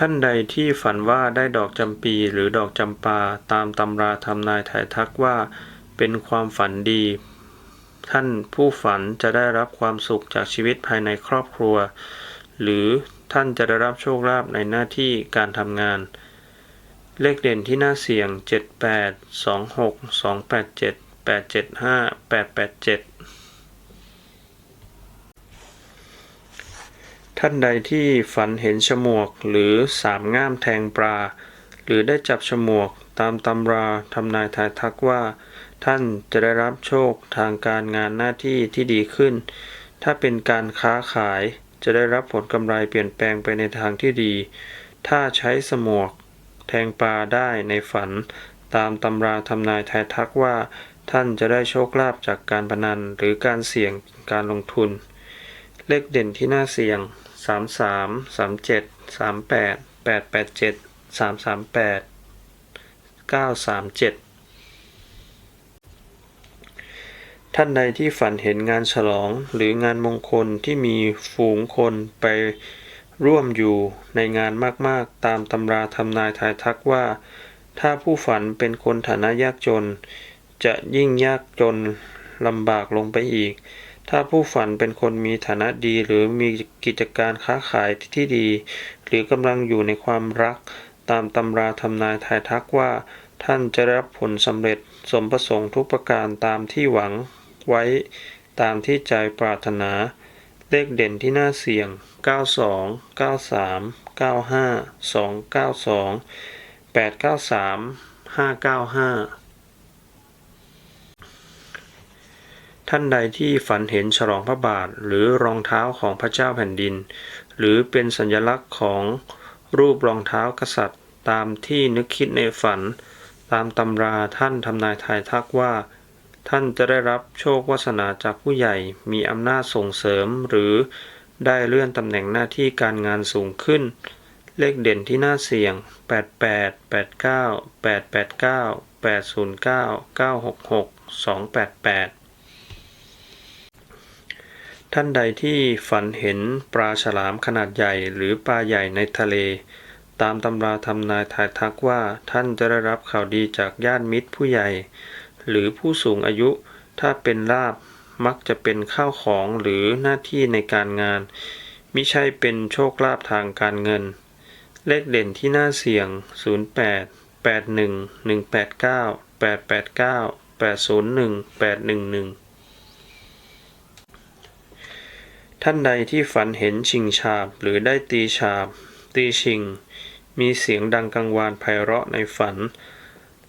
ท่านใดที่ฝันว่าได้ดอกจำปีหรือดอกจำปาตามตำราทำนายถ่ายทักว่า เป็นความฝันดี ท่านผู้ฝันจะได้รับความสุขจากชีวิตภายในครอบครัว หรือท่านจะได้รับโชคลาภในหน้าที่การทำงาน เลขเด่นที่น่าเสี่ยง 78 26 287 875 887 ท่านใดที่ฝันเห็นฉมวกหรือสามง่ามแทงปลา หรือได้จับฉมวกตามตำราทำนายทายทักว่า ท่านจะได้รับโชคทางการงานหน้าที่ที่ดีขึ้น ถ้าเป็นการค้าขายจะได้รับผลกำไรเปลี่ยนแปลงไปในทางที่ดี ถ้าใช้สมวก แทงปลาได้ในฝัน ตามตำราทำนายทายทักว่า ท่านจะได้โชคลาภจากการพนันหรือการเสี่ยงการลงทุน เลขเด่นที่น่าเสี่ยง 33 37 38 887 338 937ท่านใดที่ฝันเห็นงานฉลองหรืองานมงคลที่มีฝูงคนไปร่วมอยู่ในงานมากๆ ตามตำราทำนายทายทักว่า ถ้าผู้ฝันเป็นคนฐานะยากจน จะยิ่งยากจนลำบากลงไปอีก ถ้าผู้ฝันเป็นคนมีฐานะดีหรือมีกิจการค้าขายที่ดี หรือกำลังอยู่ในความรัก ตามตำราทำนายทายทักว่า ท่านจะรับผลสำเร็จสมประสงค์ทุกประการตามที่หวังไว้ตามที่ใจปรารถนา เลขเด่นที่น่าเสี่ยง 92 93 95 292 893 595 ท่านใดที่ฝันเห็นฉลองพระบาทหรือรองเท้าของพระเจ้าแผ่นดิน หรือเป็นสัญลักษณ์ของรูปรองเท้ากษัตริย์ ตามที่นึกคิดในฝัน ตามตำราท่านทำนายทายทักว่า ท่านจะได้รับโชควาสนาจากผู้ใหญ่ มีอำนาจส่งเสริมหรือได้เลื่อนตำแหน่งหน้าที่การงานสูงขึ้น เลขเด่นที่น่าเสี่ยง 88 89 889 809 966 288 ท่านใดที่ฝันเห็นปลาฉลามขนาดใหญ่หรือปลาใหญ่ในทะเล ตามตำราทำนายทายทักว่าท่านจะได้รับข่าวดีจากญาติมิตรผู้ใหญ่ หรือผู้สูงอายุ ถ้าเป็นลาบมักจะเป็นข้าวของหรือหน้าที่ในการงาน มิใช่เป็นโชคลาภทางการเงิน เลขเด่นที่น่าเสี่ยง 08 81 189 889 801 811 ท่านใดที่ฝันเห็นชิงฉาบหรือได้ตีฉาบ ตีชิง มีเสียงดังกังวานไพเราะในฝัน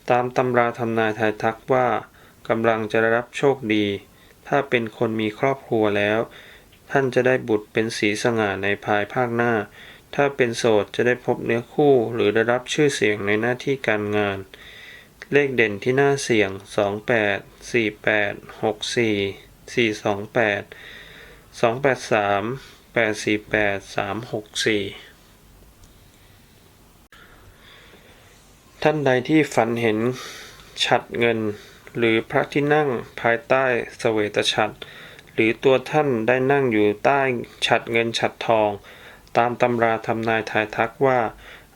ตามตำราทำนายทายทักว่ากำลังจะได้รับโชคดี ถ้าเป็นคนมีครอบครัวแล้ว ท่านจะได้บุตรเป็นสีสง่าในภายภาคหน้า ถ้าเป็นโสดจะได้พบเนื้อคู่หรือได้รับชื่อเสียงในหน้าที่การงาน เลขเด่นที่น่าเสี่ยง 28 48 64 428 283 848 364ท่านใดที่ฝันเห็นฉัดเงิน หรือพระที่นั่งภายใต้เสวตฉัตรหรือตัวท่านได้นั่งอยู่ใต้ฉัดเงินฉัดทอง ตามตำราทำนายทายทักว่า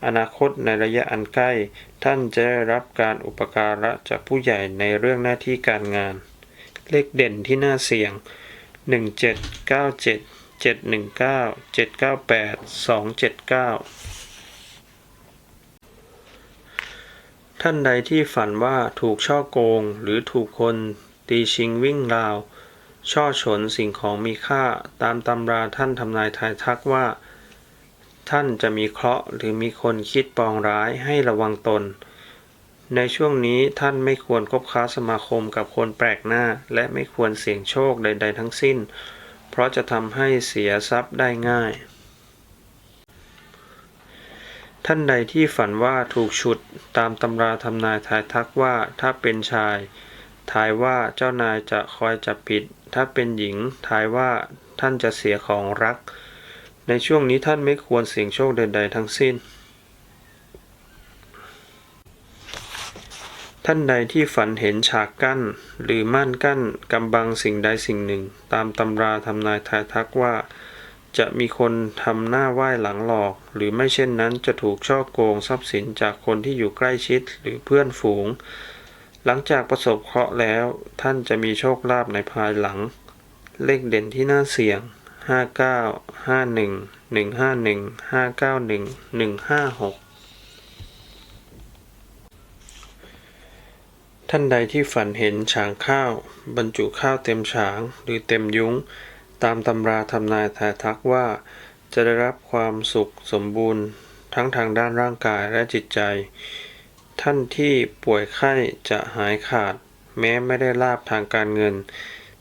อนาคตในระยะอันใกล้ ท่านจะได้รับการอุปการะจากผู้ใหญ่ในเรื่องหน้าที่การงาน เลขเด่นที่น่าเสี่ยง นึ่งเจ็ดเก้าเจ็ดเจ็ดหนึ่งเก้าเจ็ดเก้าแปดสองเจ็ดเก้าท่านใดที่ฝันว่าถูกช่อโกงหรือถูกคนตีชิงวิ่งราว ช่อฉนสิ่งของมีค่าตามตำราท่านทำนายทายทักว่า ท่านจะมีเคราะห์หรือมีคนคิดปองร้ายให้ระวังตน ในช่วงนี้ท่านไม่ควรคบค้าสมาคมกับคนแปลกหน้า และไม่ควรเสี่ยงโชคใด ๆ ทั้งสิ้น เพราะจะทำให้เสียทรัพย์ได้ง่าย ท่านใดที่ฝันว่าถูกฉุดตามตำราทำนายทายทักว่าถ้าเป็นชาย ทายว่าเจ้านายจะคอยจับผิด ถ้าเป็นหญิง ทายว่าท่านจะเสียของรัก ในช่วงนี้ท่านไม่ควรเสี่ยงโชคใด ๆ ทั้งสิ้น ท่านใดที่ฝันเห็นฉากกั้น หรือม่านกั้นกำบังสิ่งใดสิ่งหนึ่ง ตามตำราทำนายทายทักว่า จะมีคนทำหน้าไหว้หลังหลอก หรือไม่เช่นนั้นจะถูกช่อโกงทรัพย์สินจากคนที่อยู่ใกล้ชิดหรือเพื่อนฝูง หลังจากประสบเคราะห์แล้ว ท่านจะมีโชคลาภในภายหลัง เลขเด่นที่น่าเสี่ยง 59 51 151 591 156 ท่านใดที่ฝันเห็นฉางข้าว บรรจุข้าวเต็มฉางหรือเต็มยุ้ง ตามตำราทำนายทายทักว่า จะได้รับความสุขสมบูรณ์ ทั้งทางด้านร่างกายและจิตใจ ท่านที่ป่วยไข้จะหายขาด แม้ไม่ได้ลาบทางการเงิน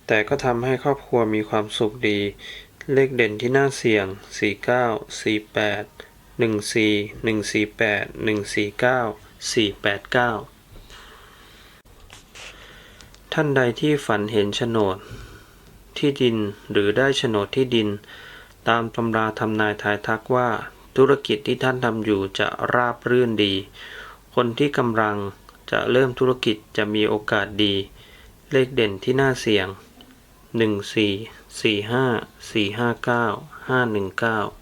แต่ก็ทำให้ครอบครัวมีความสุขดี เลขเด่นที่น่าเสี่ยง 49 48 14 148 149 489 ท่านใดที่ฝันเห็นโฉนด ที่ดินหรือได้โฉนดที่ดิน ตามตำราทำนายทายทักว่า ธุรกิจที่ท่านทำอยู่จะราบรื่นดี คนที่กำลังจะเริ่มธุรกิจจะมีโอกาสดี เลขเด่นที่น่าเสี่ยง 14 45 459 519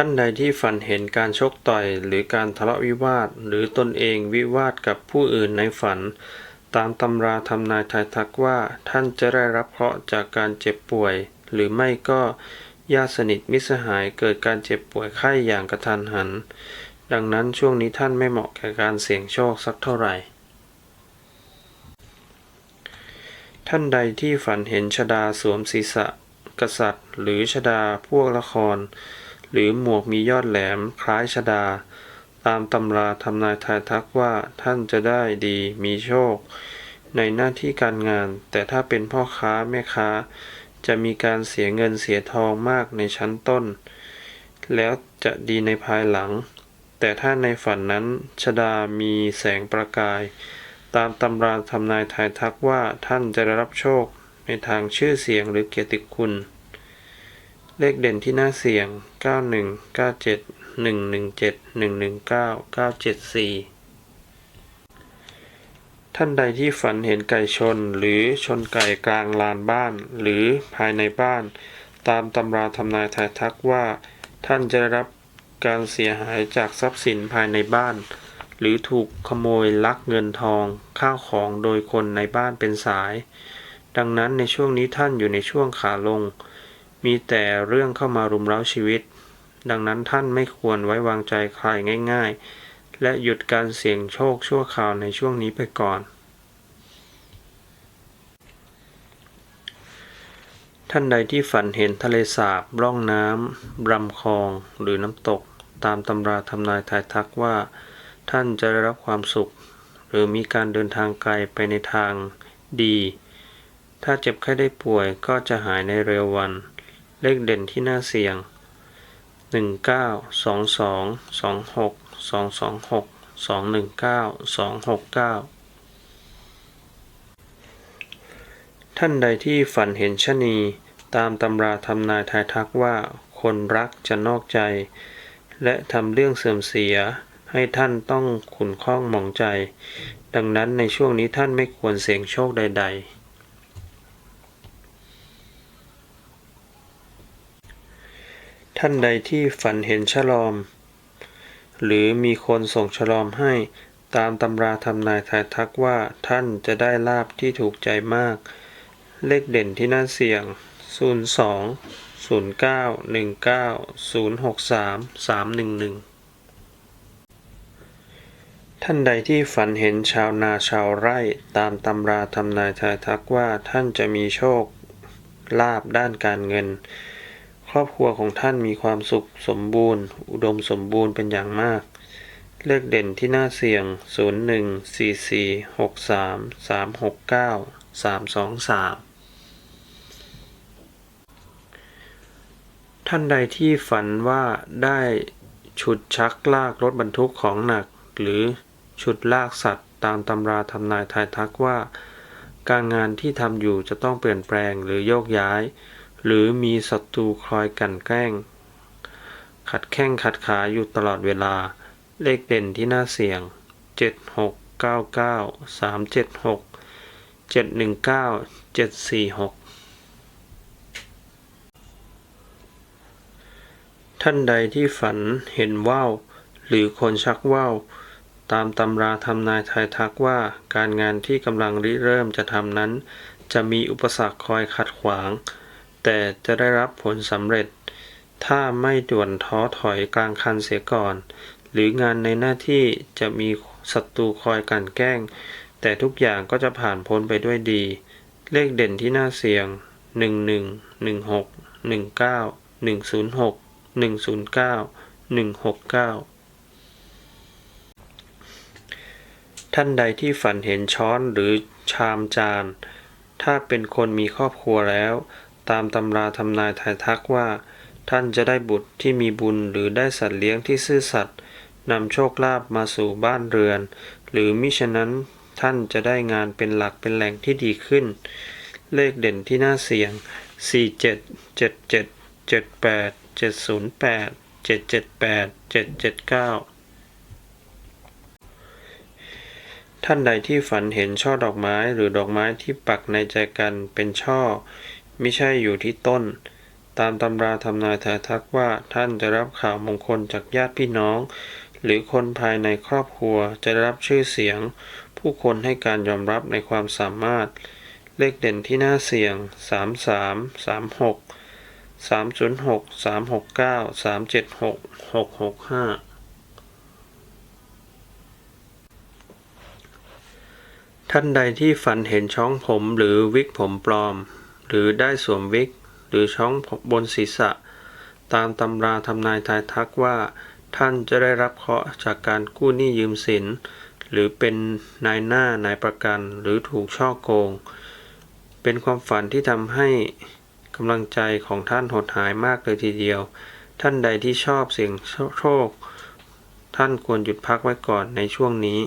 ท่านใดที่ฝันเห็นการชกต่อยหรือการทะเลาะวิวาท หรือตนเองวิวาทกับผู้อื่นในฝัน ตามตำราทำนายทายทักว่า ท่านจะได้รับเคราะห์จากการเจ็บป่วย หรือไม่ก็ญาติสนิทมิสหายเกิดการเจ็บป่วยไข้อย่างกระทันหัน ดังนั้นช่วงนี้ท่านไม่เหมาะแก่การเสี่ยงโชคสักเท่าไหร่ ท่านใดที่ฝันเห็นชดาสวมศีรษะ กษัตริย์ หรือชดาพวกละคร หรือหมวกมียอดแหลมคล้ายชดา ตามตำราทำนายทายทักว่าท่านจะได้ดีมีโชค ในหน้าที่การงาน แต่ถ้าเป็นพ่อค้าแม่ค้า จะมีการเสียเงินเสียทองมากในชั้นต้น แล้วจะดีในภายหลัง แต่ถ้าในฝันนั้นชดามีแสงประกาย ตามตำราทำนายทายทักว่าท่านจะได้รับโชคในทางชื่อเสียงหรือเกียรติคุณ เลขเด่นที่น่าเสี่ยง 91 97 117 119 974 ท่านใดที่ฝันเห็นไก่ชนหรือชนไก่กลางลานบ้าน หรือภายในบ้าน ตามตำราทำนายทายทักว่า ท่านจะได้รับการเสียหายจากทรัพย์สินภายในบ้าน หรือถูกขโมยลักเงินทอง ข้าวของโดยคนในบ้านเป็นสาย ดังนั้นในช่วงนี้ท่านอยู่ในช่วงขาลง มีแต่เรื่องเข้ามารุมเร้าชีวิต ดังนั้นท่านไม่ควรไว้วางใจใครง่าย ๆ และหยุดการเสี่ยงโชคชั่วคราวในช่วงนี้ไปก่อน ท่านใดที่ฝันเห็นทะเลสาบร่องน้ำลำคลองหรือน้ำตก ตามตำราทำนายทายทักว่า ท่านจะได้รับความสุข หรือมีการเดินทางไกลไปในทางดี ถ้าเจ็บไข้ได้ป่วยก็จะหายในเร็ววัน เลขเด่นที่น่าเสี่ยง 19 22 26 226 219 269 ท่านใดที่ฝันเห็นชะนี ตามตำราทำนายทายทักว่า คนรักจะนอกใจ และทำเรื่องเสื่อมเสีย ให้ท่านต้องขุนข้องหมองใจ ดังนั้นในช่วงนี้ท่านไม่ควรเสี่ยงโชคใด ๆ ท่านใดที่ฝันเห็นฉลอม หรือมีคนส่งฉลอมให้ตามตำราทำนายทายทักว่าท่านจะได้ลาบที่ถูกใจมาก เลขเด่นที่น่าเสี่ยง 02 09 19 063 311 ท่านใดที่ฝันเห็นชาวนาชาวไร่ตามตำราทำนายทายทักว่าท่านจะมีโชคลาบด้านการเงิน ครอบครัวของท่านมีความสุขสมบูรณ์ อุดมสมบูรณ์เป็นอย่างมาก เลขเด่นที่น่าเสี่ยง 01 44 63 369 323 ท่านใดที่ฝันว่าได้ฉุดชักลากรถบรรทุกของหนัก หรือฉุดลากสัตว์ตามตำราทำนายทายทักว่า การงานที่ทำอยู่จะต้องเปลี่ยนแปลงหรือโยกย้าย หรือมีศัตรูคอยกั่นแกล้ง ขัดแข้งขัดขาอยู่ตลอดเวลา เลขเด่นที่น่าเสี่ยง 76 99 376 719 746 ท่านใดที่ฝันเห็นว่าวหรือคนชักว่าวตามตำราทำนายทายทักว่าการงานที่กำลังริเริ่มจะทำนั้น จะมีอุปสรรคคอยขัดขวาง แต่จะได้รับผลสำเร็จ ถ้าไม่ด่วนท้อถอยกลางคันเสียก่อน หรืองานในหน้าที่จะมีศัตรูคอยกันแกล้ง แต่ทุกอย่างก็จะผ่านพ้นไปด้วยดี เลขเด่นที่น่าเสี่ยงหนึ่งหนึ่งหนึ่งหกหนึ่งเก้าหนึ่งศูนย์หกหนึ่งศูนย์เก้าหนึ่งหกเก้าท่านใดที่ฝันเห็นช้อนหรือชามจาน ถ้าเป็นคนมีครอบครัวแล้ว ตามตำราทำนายทายทักว่า ท่านจะได้บุตรที่มีบุญหรือได้สัตว์เลี้ยงที่ซื่อสัตย์นำโชคลาภมาสู่บ้านเรือน หรือมิฉะนั้นท่านจะได้งานเป็นหลักเป็นแหล่งที่ดีขึ้น เลขเด่นที่น่าเสี่ยง 47 77 78 708 778 779 ท่านใดที่ฝันเห็นช่อดอกไม้หรือดอกไม้ที่ปักในใจกันเป็นช่อ ม่ใช่อยู่ที่ต้น ตามตำราทำนายทายทักว่าท่านจะรับข่าวมงคลจากญาติพี่น้อง หรือคนภายในครอบครัวจะได้รับชื่อเสียง ผู้คนให้การยอมรับในความสามารถ เลขเด่นที่น่าเสี่ยง 33 36 306 369 376 665ท่านใดที่ฝันเห็นช้องผมหรือวิกผมปลอม หรือได้สวมวิก หรือช้องบนศีรษะ ตามตำราทำนายทายทักว่า ท่านจะได้รับเคราะห์จากการกู้หนี้ยืมสิน หรือเป็นนายหน้านายประกันหรือถูกช่อโกง เป็นความฝันที่ทำให้กำลังใจของท่านหดหายมากเลยทีเดียว ท่านใดที่ชอบเสี่ยงโชค ท่านควรหยุดพักไว้ก่อนในช่วงนี้